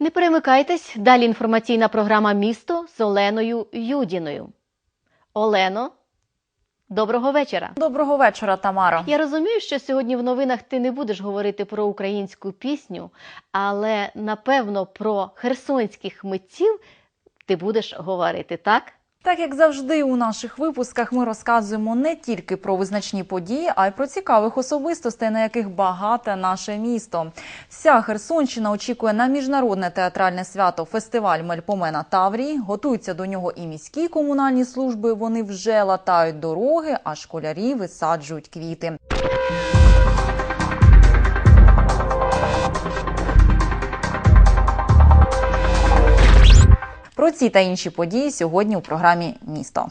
Не перемикайтесь. Далі інформаційна програма Місто з Оленою Юдіною. Олено, доброго вечора. Доброго вечора, Тамара. Я розумію, що сьогодні в новинах ти не будеш говорити про українську пісню, але напевно про херсонських митців ти будеш говорити, так? Так як завжди у наших випусках ми розказуємо не тільки про визначні події, а й про цікавих особистостей, на яких багате наше місто. Вся Херсонщина очікує на міжнародне театральне свято фестиваль Мельпомена Таврії. Готуються до нього і міські комунальні служби. Вони вже латають дороги, а школярі висаджують квіти. Про ці та інші події сьогодні у програмі Місто.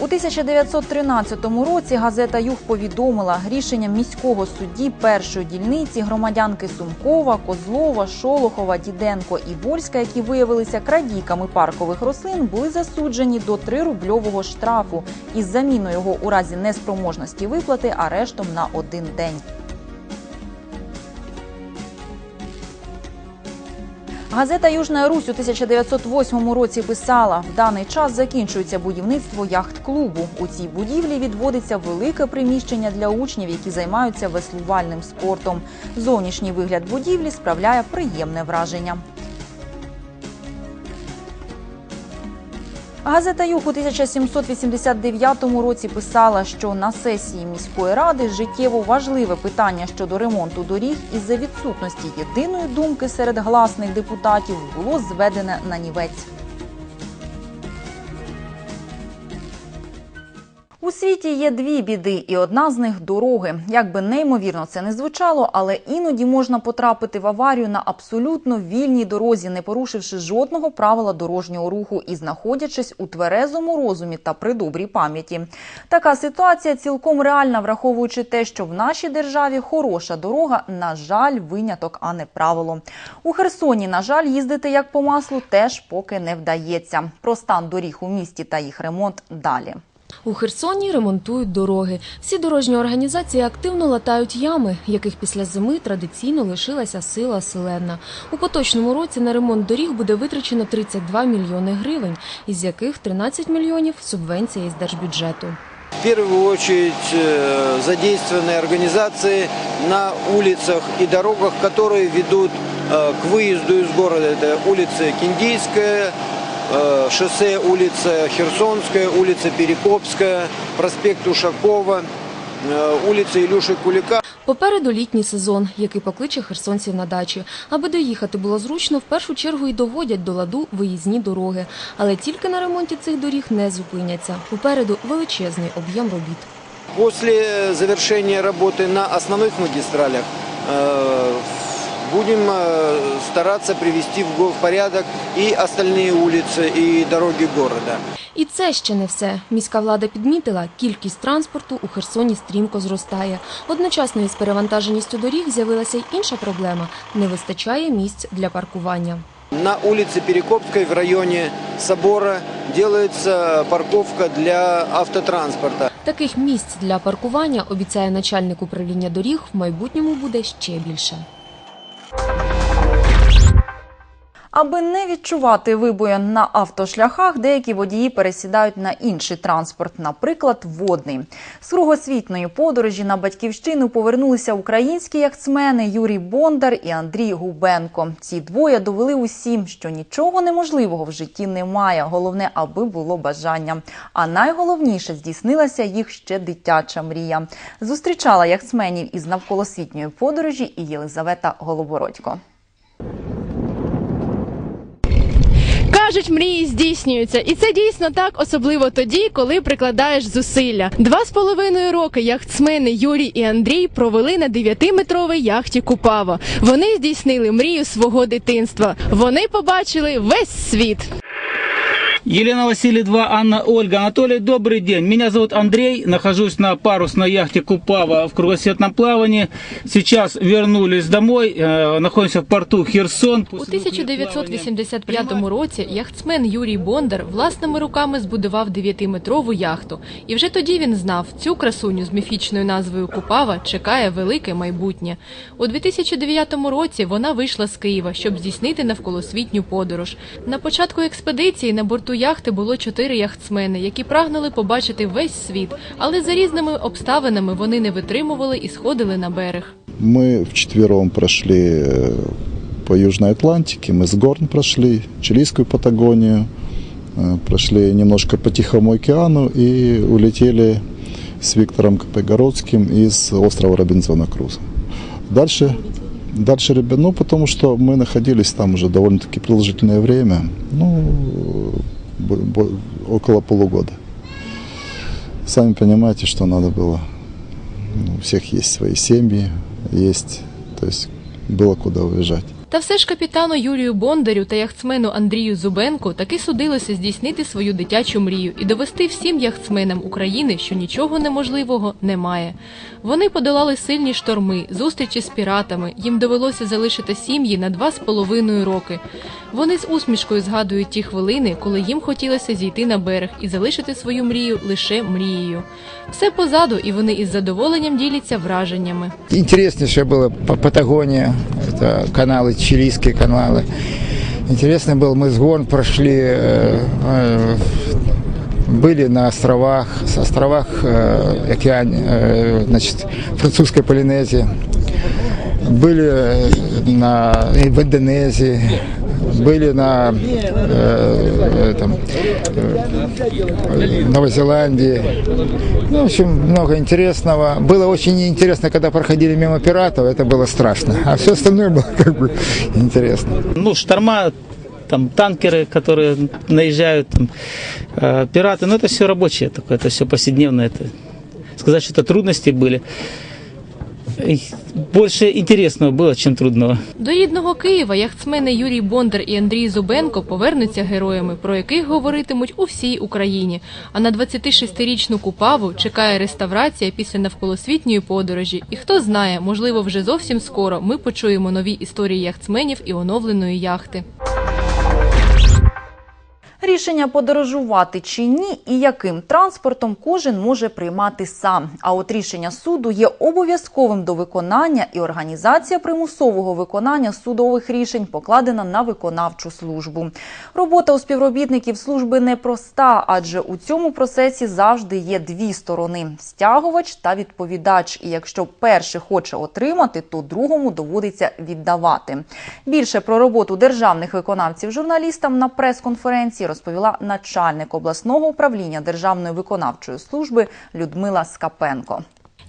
У 1913 році газета Юг повідомила рішенням міського судді першої дільниці громадянки Сумкова, Козлова, Шолохова, Діденко і Вольська, які виявилися крадійками паркових рослин, були засуджені до 3-рубльового штрафу із заміною його у разі неспроможності виплати арештом на один день. Газета Южна Русь у 1908 році писала: в даний час закінчується будівництво яхт-клубу. У цій будівлі відводиться велике приміщення для учнів, які займаються веслувальним спортом. Зовнішній вигляд будівлі справляє приємне враження. Газета Юг у 1789 році писала, що на сесії міської ради життєво важливе питання щодо ремонту доріг із-за відсутності єдиної думки серед гласних депутатів було зведене на нівець. У світі є дві біди, і одна з них дороги. Як би неймовірно це не звучало, але іноді можна потрапити в аварію на абсолютно вільній дорозі, не порушивши жодного правила дорожнього руху і знаходячись у тверезому розумі та при добрій пам'яті. Така ситуація цілком реальна, враховуючи те, що в нашій державі хороша дорога, на жаль, виняток, а не правило. У Херсоні, на жаль, їздити як по маслу теж поки не вдається. Про стан доріг у місті та їх ремонт далі. У Херсоні ремонтують дороги. Всі дорожні організації активно латають ями, яких після зими традиційно лишилася сила селена. У поточному році на ремонт доріг буде витрачено 32 мільйони гривень, із яких 13 мільйонів субвенція із держбюджету. В первую очередь э, задействованы организации на улицах и дорогах, которые ведут э, к выезду из города. Это улица Киндийская, э, шоссе улица Херсонская, улица Перекопская, проспект Ушакова, э, улица Илюши Кулика. Попереду літній сезон, який покличе херсонців на дачі. Аби доїхати було зручно, в першу чергу і доводять до ладу виїзні дороги. Але тільки на ремонті цих доріг не зупиняться. Попереду величезний об'єм робіт. После завершения работы на основных магистралях э, будем э, стараться привести в го- в порядок и остальные улицы и дороги города. І це ще не все. Міська влада підмітила, кількість транспорту у Херсоні стрімко зростає. Одночасно із перевантаженістю доріг з'явилася й інша проблема – не вистачає місць для паркування. На улице Перекопской в районе собора делается парковка для автотранспорта. Таких місць для паркування, обіцяє начальник управління доріг, в майбутньому буде ще більше. Аби не відчувати вибоїн на автошляхах, деякі водії пересідають на інший транспорт, наприклад, водний. З кругосвітної подорожі на батьківщину повернулися українські яхтсмени Юрій Бондар і Андрій Губенко. Ці двоє довели усім, що нічого неможливого в житті немає. Головне, аби було бажання. А найголовніше здійснилася їх ще дитяча мрія. Зустрічала яхтсменів із навколосвітньої подорожі і Єлизавета Голобородько. Кажуть, мрії здійснюються, і це дійсно так, особливо тоді, коли прикладаєш зусилля. Два з половиною роки яхтсмени Юрій і Андрій провели на 9-метровій яхті Купава. Вони здійснили мрію свого дитинства. Вони побачили весь світ. Елена Васильева, Анна Ольга, Анатолий, добрый день. Меня зовут Андрей, нахожусь на парусной яхте Купава в кругосветном плавании. Сейчас вернулись домой, э, находимся в порту Херсон. У 1985 році яхтсмен Юрій Бондар власними руками збудував 9-метрову яхту. І вже тоді він знав, цю красуню з міфічною назвою Купава чекає велике майбутнє. У 2009 році вона вийшла з Києва, щоб здійснити навколосвітню подорож. На початку експедиції на борту яхти було чотири яхтсмени, які прагнули побачити весь світ, але за різними обставинами вони не витримували і сходили на берег. Мы вчетвером прошли э, по Южной Атлантике, мы с Горн прошли, Чилийскую Патагонию, э, прошли немножко по Тихому океану и улетели с Виктором Копегородским из острова Робинзона Круза. Дальше, дальше, ребят, ну, потому что мы находились там уже довольно-таки продолжительное время, ну, бо- бо- около полугода. Сами понимаете, что надо было у всех есть свои семьи, есть, то есть было куда уезжать. Та все ж капітану Юрію Бондарю та яхтсмену Андрію Зубенку таки судилося здійснити свою дитячу мрію і довести всім яхтсменам України, що нічого неможливого немає. Вони подолали сильні шторми, зустрічі з піратами. Їм довелося залишити сім'ї на два з половиною роки. Вони з усмішкою згадують ті хвилини, коли їм хотілося зійти на берег і залишити свою мрію лише мрією. Все позаду, і вони із задоволенням діляться враженнями. Интереснейшая была Па- Патагония, это каналы, чилийские каналы. Интересно было, мы с Горн прошли, э, э, были на островах, с островах э, океан, э, значит, французской Полинезии, были э, на, и в Индонезии, были на э, этом, э, Новой Зеландии. Ну, в общем, много интересного. Было очень интересно, когда проходили мимо пиратов, это было страшно. А все остальное было как бы интересно. Ну, шторма, там танкеры, которые наезжают, там, э, пираты, ну это все рабочее такое, это все повседневное. Это, сказать, что это трудности были. Больше интересного было, чем трудного. До рідного Києва яхтсмени Юрій Бондар і Андрій Зубенко повернуться героями, про яких говоритимуть у всій Україні. А на 26-річну Купаву чекає реставрація після навколосвітньої подорожі. І хто знає, можливо, вже зовсім скоро ми почуємо нові історії яхтсменів і оновленої яхти. Рішення подорожувати чи ні і яким транспортом кожен може приймати сам. А от рішення суду є обов'язковим до виконання, і організація примусового виконання судових рішень покладена на виконавчу службу. Робота у співробітників служби непроста, адже у цьому процесі завжди є дві сторони: стягувач та відповідач. І якщо перший хоче отримати, то другому доводиться віддавати. Більше про роботу державних виконавців журналістам на прес-конференції розповіла начальник обласного управління Державної виконавчої служби Людмила Скапенко.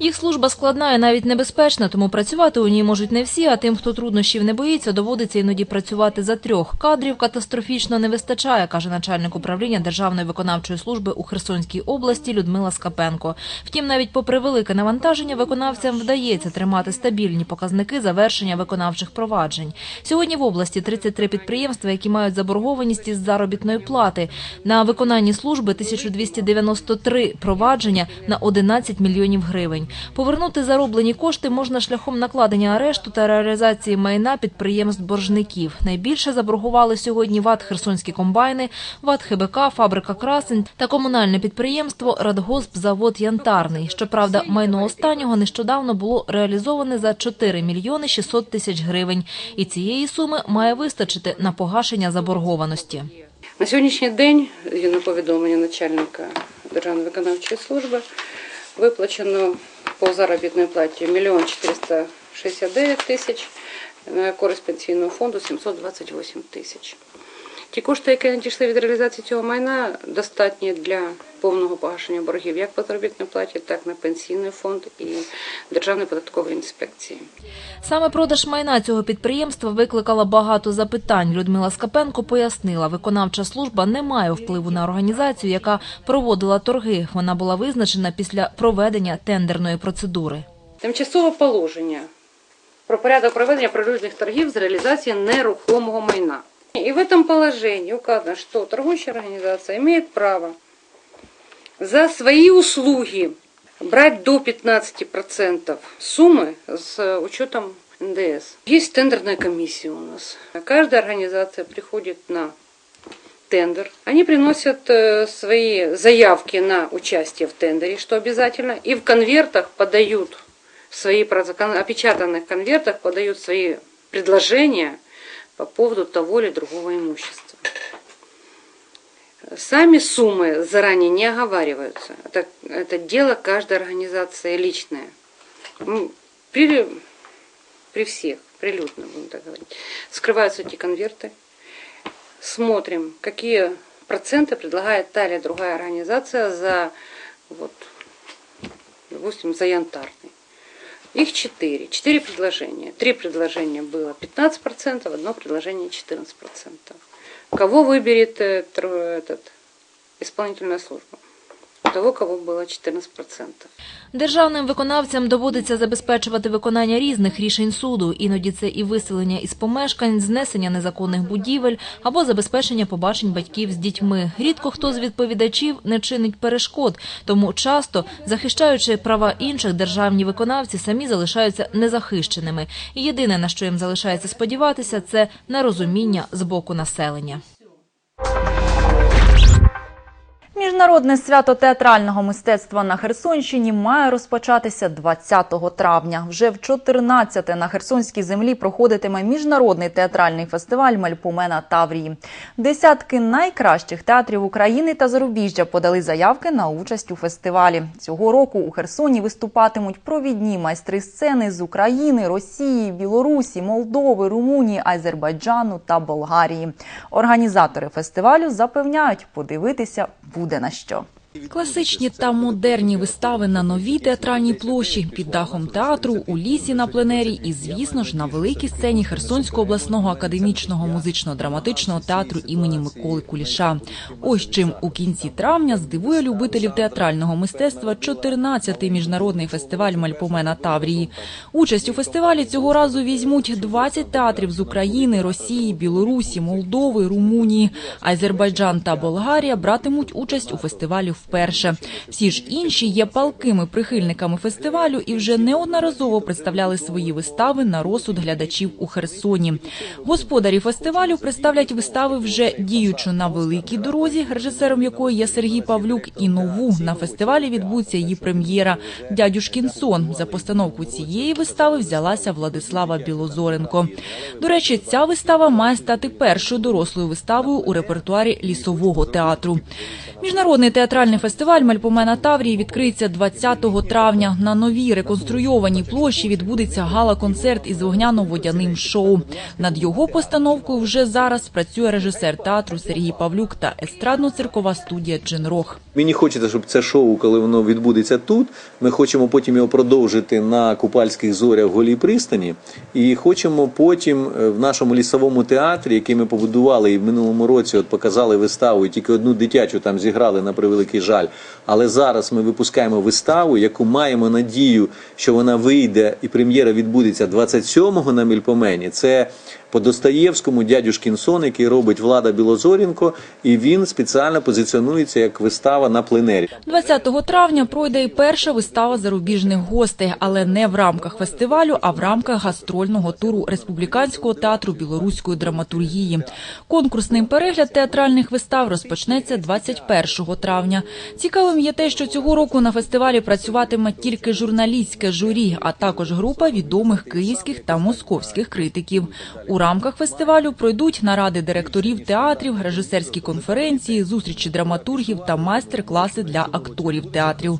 Їх служба складна і навіть небезпечна, тому працювати у ній можуть не всі, а тим, хто труднощів не боїться, доводиться іноді працювати за трьох. Кадрів катастрофічно не вистачає, каже начальник управління Державної виконавчої служби у Херсонській області Людмила Скапенко. Втім, навіть попри велике навантаження, виконавцям вдається тримати стабільні показники завершення виконавчих проваджень. Сьогодні в області 33 підприємства, які мають заборгованість із заробітної плати. На виконанні служби 1293 провадження на 11 мільйонів гривень. Повернути зароблені кошти можна шляхом накладення арешту та реалізації майна підприємств-боржників. Найбільше заборгували сьогодні ВАТ «Херсонські комбайни», ВАТ «ХБК», фабрика «Красень» та комунальне підприємство «Радгоспзавод Янтарний». Щоправда, майно останнього нещодавно було реалізоване за 4 мільйони 600 тисяч гривень. І цієї суми має вистачити на погашення заборгованості. На сьогоднішній день, згідно повідомлення начальника Державної виконавчої служби, виплачено по заробітній платі 1 мільйон 469 тисяч, користь пенсійного фонду 728 тисяч. Ті кошти, які надійшли від реалізації цього майна, достатні для повного погашення боргів як по заробітній платі, так на пенсійний фонд і Державної податкової інспекції. Саме продаж майна цього підприємства викликала багато запитань. Людмила Скапенко пояснила, виконавча служба не має впливу на організацію, яка проводила торги. Вона була визначена після проведення тендерної процедури. Тимчасове положення про порядок проведення природних торгів з реалізації нерухомого майна. И в этом положении указано, что торгующая организация имеет право за свои услуги брать до 15% суммы с учетом НДС. Есть тендерная комиссия у нас. Каждая организация приходит на тендер. Они приносят э, свои заявки на участие в тендере, что обязательно, и в конвертах подают свои, опечатанных конвертах подают свои предложения по поводу того или другого имущества. Сами суммы заранее не оговариваются. Это, это дело каждой организации личное. При, при всех, прилюдно будем так говорить. Скрываются эти конверты. Смотрим, какие проценты предлагает та или другая организация за, вот, допустим, за янтарный. Их четыре. Четыре предложения. Три предложения было 15%, одно предложение 14%. Кого выберет э, этот, исполнительная служба? Того, кого было 14%. Державним виконавцям доводиться забезпечувати виконання різних рішень суду. Іноді це і виселення із помешкань, знесення незаконних будівель або забезпечення побачень батьків з дітьми. Рідко хто з відповідачів не чинить перешкод, тому часто, захищаючи права інших, державні виконавці самі залишаються незахищеними. І єдине, на що їм залишається сподіватися, це на розуміння з боку населення. Міжнародне свято театрального мистецтва на Херсонщині має розпочатися 20 травня. Вже в 14-те на Херсонській землі проходитиме міжнародний театральний фестиваль Мальпумена Таврії. Десятки найкращих театрів України та зарубіжжя подали заявки на участь у фестивалі. Цього року у Херсоні виступатимуть провідні майстри сцени з України, Росії, Білорусі, Молдови, Румунії, Азербайджану та Болгарії. Організатори фестивалю запевняють, подивитися буде на що. Класичні та модерні вистави на новій театральній площі під дахом театру, у лісі на пленері і, звісно ж, на великій сцені Херсонського обласного академічного музично-драматичного театру імені Миколи Куліша. Ось чим у кінці травня здивує любителів театрального мистецтва 14-й міжнародний фестиваль Мальпомена Таврії. Участь у фестивалі цього разу візьмуть 20 театрів з України, Росії, Білорусі, Молдови, Румунії. Азербайджан та Болгарія братимуть участь у фестивалі вперше. Всі ж інші є палкими прихильниками фестивалю і вже неодноразово представляли свої вистави на розсуд глядачів у Херсоні. Господарі фестивалю представлять вистави вже діючу на великій дорозі, режисером якої є Сергій Павлюк, і нову на фестивалі відбудеться її прем'єра Дядюшкін сон. За постановку цієї вистави взялася Владислава Білозоренко. До речі, ця вистава має стати першою дорослою виставою у репертуарі лісового театру. Міжнародний театральний фестиваль Мальпомена Таврії відкриється 20 травня. На новій реконструйованій площі відбудеться гала-концерт із вогняно-водяним шоу. Над його постановкою вже зараз працює режисер театру Сергій Павлюк та естрадно-циркова студія Джинрох. Мені хочеться, щоб це шоу, коли воно відбудеться тут. Ми хочемо потім його продовжити на Купальських зорях в Голій пристані. І хочемо потім е, в нашому лісовому театрі, який ми побудували і в минулому році, от показали виставу, і тільки одну дитячу там зіграли на превеликий жаль. Але зараз ми випускаємо виставу, яку маємо надію, що вона вийде і прем'єра відбудеться 27-го на Мільпомені. Це по Достоєвському дядюшкін сон, який робить Влада Білозорінко, і він спеціально позиціонується як вистава на пленері. 20 травня пройде і перша вистава зарубіжних гостей, але не в рамках фестивалю, а в рамках гастрольного туру Республіканського театру білоруської драматургії. Конкурсний перегляд театральних вистав розпочнеться 21 травня. Цікавим є те, що цього року на фестивалі працюватиме тільки журналістське журі, а також група відомих київських та московських критиків. У рамках фестивалю пройдуть наради директорів театрів, режисерські конференції, зустрічі драматургів та майстер-класи для акторів театрів.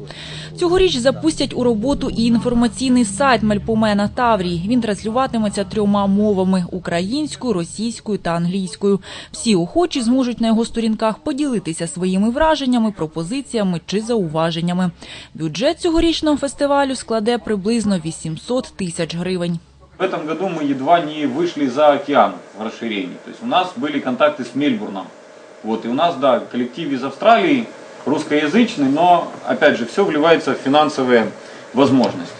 Цьогоріч запустять у роботу і інформаційний сайт Мальпомена Таврії. Він транслюватиметься трьома мовами: українською, російською та англійською. Всі охочі зможуть на його сторінках поділитися своїми враженнями, пропозиціями чи зауваженнями. Бюджет цьогорічного фестивалю складе приблизно 800 тисяч гривень. В этом году мы едва не вышли за океан в расширении. То есть у нас были контакты с Мельбурном. Вот, и у нас, да, коллектив из Австралии, русскоязычный, но, опять же, все вливается в финансовые возможности.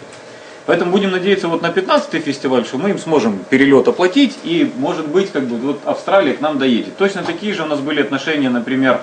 Поэтому будем надеяться вот на 15-й фестиваль, что мы им сможем перелет оплатить и, может быть, как бы вот Австралия к нам доедет. Точно такие же у нас были отношения, например,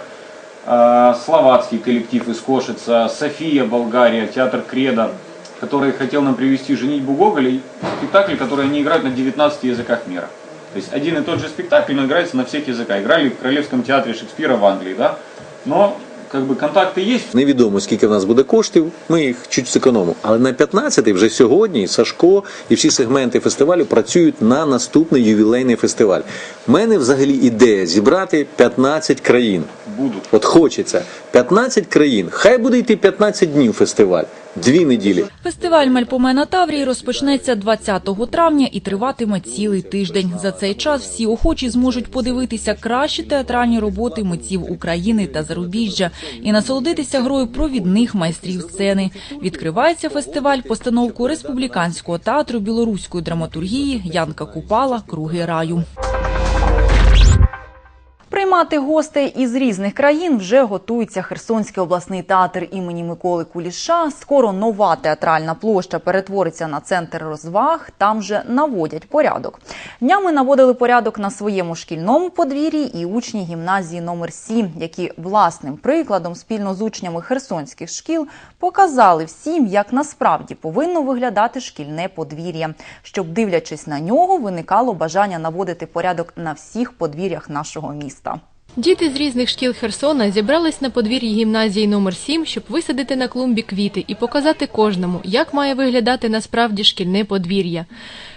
э, словацкий коллектив из Кошица, София, Болгария, театр Креда, который хотел нам привести «Женитьбу Гоголя», и спектакль, который они играют на 19 языках мира. То есть один и тот же спектакль, но играется на всех языках. Играли в Королевском театре Шекспира в Англии, да? Но как бы контакты есть, Невідомо, скільки в нас буде коштів, ми їх чуть зекономимо. Але на 15-й вже сьогодні Сашко і всі сегменти фестивалю працюють на наступний ювілейний фестиваль. У мене взагалі ідея зібрати 15 країн. будут. От хочеться 15 країн. Хай буде йти 15 днів фестиваль, дві неділі. Фестиваль Мальпомена Таврії розпочнеться 20 травня і триватиме цілий тиждень. За цей час всі охочі зможуть подивитися кращі театральні роботи митців України та зарубіжжя і насолодитися грою провідних майстрів сцени. Відкривається фестиваль постановку республіканського театру білоруської драматургії Янка Купала Круги раю. Приймати гостей із різних країн вже готується Херсонський обласний театр імені Миколи Куліша. Скоро нова театральна площа перетвориться на центр розваг. Там же наводять порядок. Днями наводили порядок на своєму шкільному подвір'ї і учні гімназії номер 7 які власним прикладом спільно з учнями херсонських шкіл показали всім, як насправді повинно виглядати шкільне подвір'я, щоб, дивлячись на нього, виникало бажання наводити порядок на всіх подвір'ях нашого міста. Діти з різних шкіл Херсона зібрались на подвір'ї гімназії номер 7 щоб висадити на клумбі квіти і показати кожному, як має виглядати насправді шкільне подвір'я.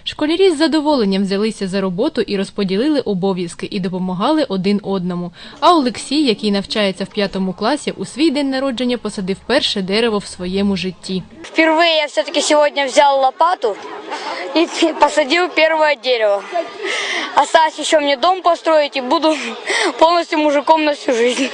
Школярі з задоволенням взялися за роботу і розподілили обов'язки і допомагали один одному. А Олексій, який навчається в п'ятому класі, у свій день народження посадив перше дерево в своєму житті. Впервые я все-таки сегодня взял лопату и посадил первое дерево. Осталось еще мне дом построить и буду полностью мужиком на всю жизнь.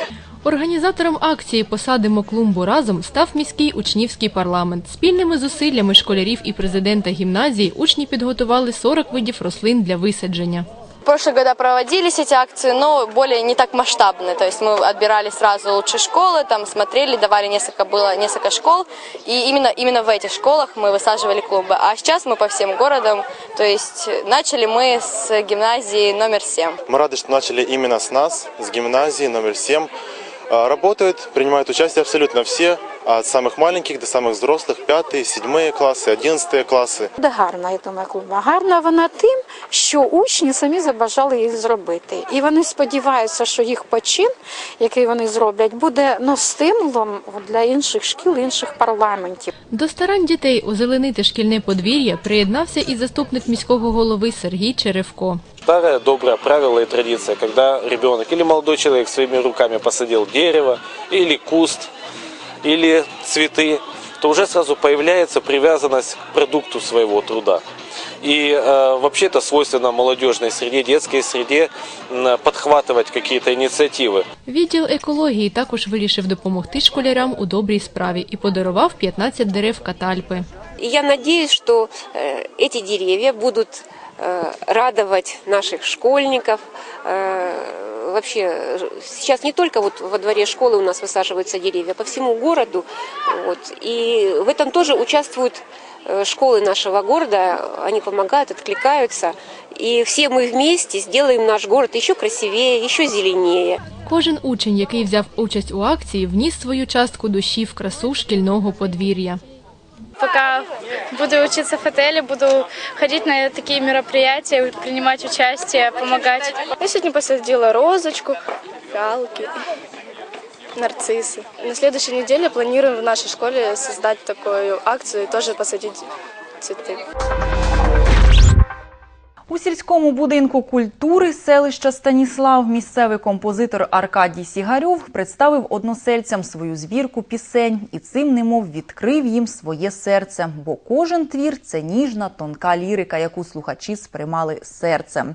Організатором акції Посадимо клумбу разом став міський учнівський парламент. Спільними зусиллями школярів і президента гімназії учні підготували 40 видів рослин для висадження. В прошлые года проводились эти акции, но более не так масштабные. То есть мы отбирали сразу лучшие школы, там смотрели, давали несколько, было несколько школ. И именно, именно в этих школах мы высаживали клумбы. А сейчас мы по всем городам, то есть начали мы с гимназии номер 7. Мы рады, что начали именно с нас, с гимназии номер 7. Работают, принимают участие абсолютно все, от самых маленьких до самых взрослых, пятые, седьмые классы, одиннадцатые классы. Буде гарна, я думаю, клуба. Гарна вона тим, що учні самі забажали їх зробити. І вони сподіваються, що їх почин, який вони зроблять, буде ну, стимулом для інших шкіл, інших парламентів. До старань дітей озеленити шкільне подвір'я приєднався і заступник міського голови Сергій Черевко. Старое доброе правило и традиция, когда ребенок или молодой человек своими руками посадил дерево, или куст, или цветы, то уже сразу появляется привязанность к продукту своего труда. И э, вообще это свойственно молодежной среде, детской среде м, подхватывать какие-то инициативы. Відділ екології також вирішив допомогти школярам у добрій справі і подарував 15 дерев катальпи. И я надеюсь, что э, эти деревья будут э, радовать наших школьников. Э, вообще, э, сейчас не только вот во дворе школы у нас высаживаются деревья, по всему городу. Вот, и в этом тоже участвуют э, школы нашего города, они помогают, откликаются. И все мы вместе сделаем наш город еще красивее, еще зеленее. Кожен учень, який взяв участь у акції, вніс свою частку душі в красу шкільного подвір'я. Пока буду учиться в отеле, буду ходить на такие мероприятия, принимать участие, помогать. Я сегодня посадила розочку, фиалки, нарциссы. На следующей неделе планируем в нашей школе создать такую акцию и тоже посадить цветы. У сільському будинку культури селища Станіслав місцевий композитор Аркадій Сігарьов представив односельцям свою збірку пісень і цим немов відкрив їм своє серце. Бо кожен твір це ніжна, тонка лірика, яку слухачі сприймали серцем.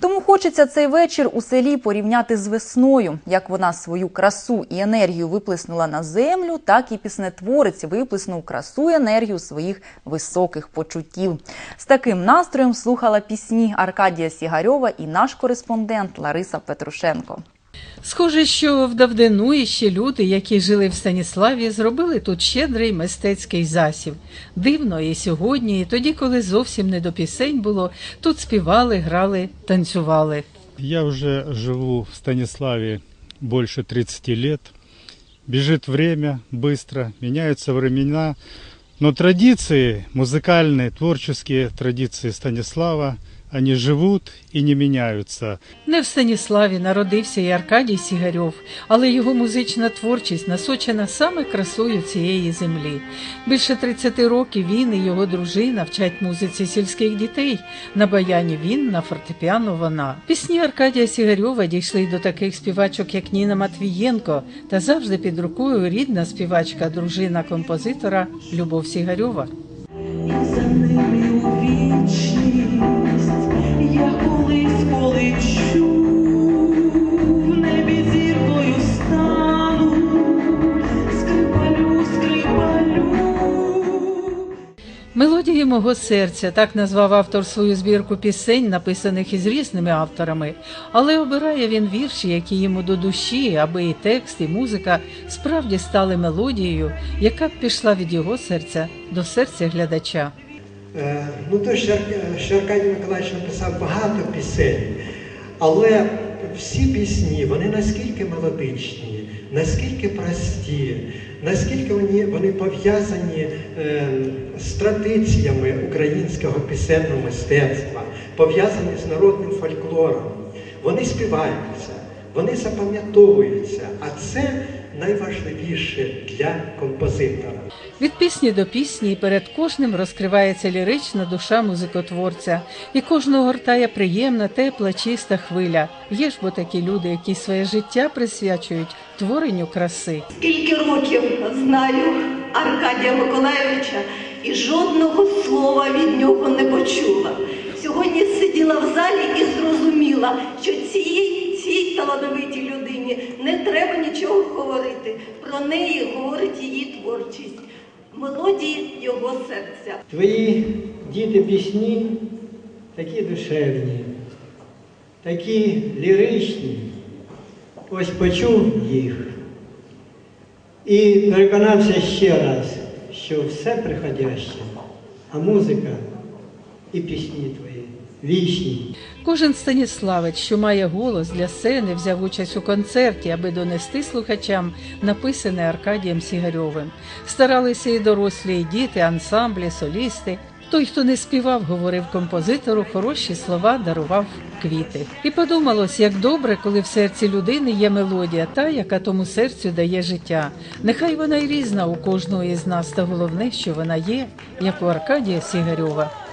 Тому хочеться цей вечір у селі порівняти з весною, як вона свою красу і енергію виплеснула на землю, так і піснетворець виплеснув красу і енергію своїх високих почуттів. З таким настроєм слухала пісні Аркадія Сігарьова і наш кореспондент Лариса Петрушенко. Схоже, що в давнину іще люди, які жили в Станіславі, зробили тут щедрий мистецький засів. Дивно і сьогодні, і тоді, коли зовсім не до пісень було, тут співали, грали, танцювали. Я уже живу в Станиславе больше 30 лет. Бежит время быстро, меняются времена. Но традиции, музыкальные, творческие традиции Станислава, они живут и не меняются. Не в Станіславі народився і Аркадій Сігарьов, але його музична творчість насочена саме красою цієї землі. Більше 30 років він і його дружина вчать музиці сільських дітей. На баяні він, на фортепіано вона. Пісні Аркадія Сігарьова дійшли до таких співачок, як Ніна Матвієнко, та завжди під рукою рідна співачка, дружина композитора Любов Сігарьова. Мелодії мого серця так назвав автор свою збірку пісень, написаних із різними авторами, але обирає він вірші, які йому до душі, аби і текст, і музика справді стали мелодією, яка б пішла від його серця до серця глядача. Е, Ну, то, що Ар- що Аркадій Миколаївич написав багато пісень, але всі пісні, вони наскільки мелодичні, наскільки прості, наскільки вони, вони пов'язані е, з традиціями українського пісенного мистецтва, пов'язані з народним фольклором. Вони співаються, вони запам'ятовуються, а це найважливіше для композитора. Від пісні до пісні перед кожним розкривається лірична душа музикотворця, і кожного гортає приємна, тепла, чиста хвиля. Є ж бо такі люди, які своє життя присвячують творенню краси. Скільки років знаю Аркадія Миколаєвича і жодного слова від нього не почула. Сьогодні сиділа в залі і зрозуміла, що цій, цій талановитій людині не треба нічого говорити. Про неї говорить її творчість, мелодії його серця. Твої діти пісні такі душевні, такі ліричні. Ось почув їх і переконався ще раз, що все приходяще, а музика і пісні твої вічні. Кожен Станіславець, що має голос для сцени, взяв участь у концерті, аби донести слухачам написане Аркадієм Сігарьовим. Старалися і дорослі, і діти, ансамблі, солісти. Той, хто не співав, говорив композитору хороші слова, дарував квіти. І подумалось, як добре, коли в серці людини є мелодія, та, яка тому серцю дає життя. Нехай вона й різна у кожного із нас, та головне, що вона є, як у Аркадія Сігарьова.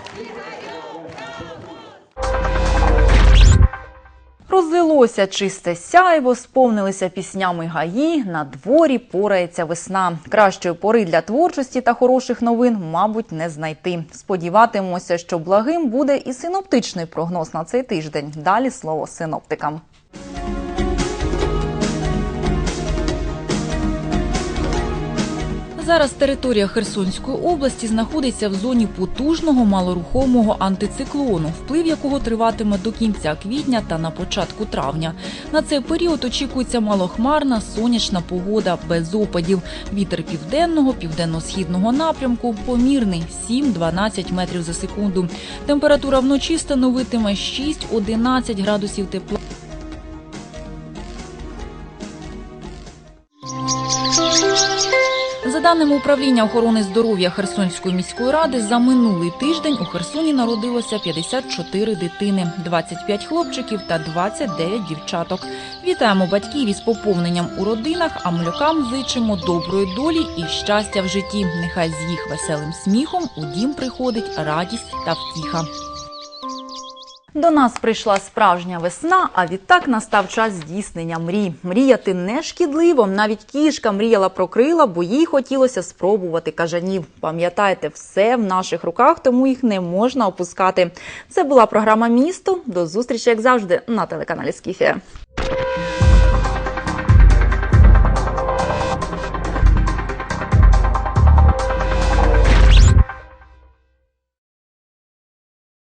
Розлилося чисте сяйво, сповнилися піснями гаї, на дворі порається весна. Кращої пори для творчості та хороших новин, мабуть, не знайти. Сподіватимося, що благим буде і синоптичний прогноз на цей тиждень. Далі слово синоптикам. Зараз територія Херсонської області знаходиться в зоні потужного малорухомого антициклону, вплив якого триватиме до кінця квітня та на початку травня. На цей період очікується малохмарна сонячна погода без опадів. Вітер південного, південно-східного напрямку помірний 7-12 метрів за секунду. Температура вночі становитиме 6-11 градусів тепла. Даними управління охорони здоров'я Херсонської міської ради, за минулий тиждень у Херсоні народилося 54 дитини, 25 хлопчиків та 29 дівчаток. Вітаємо батьків із поповненням у родинах, а малюкам зичимо доброї долі і щастя в житті. Нехай з їх веселим сміхом у дім приходить радість та втіха. До нас прийшла справжня весна, а відтак настав час здійснення мрій. Мріяти не шкідливо. Навіть кішка мріяла про крила, бо їй хотілося спробувати кажанів. Пам'ятайте, все в наших руках, тому їх не можна опускати. Це була програма Місто. До зустрічі, як завжди, на телеканалі Скіфія.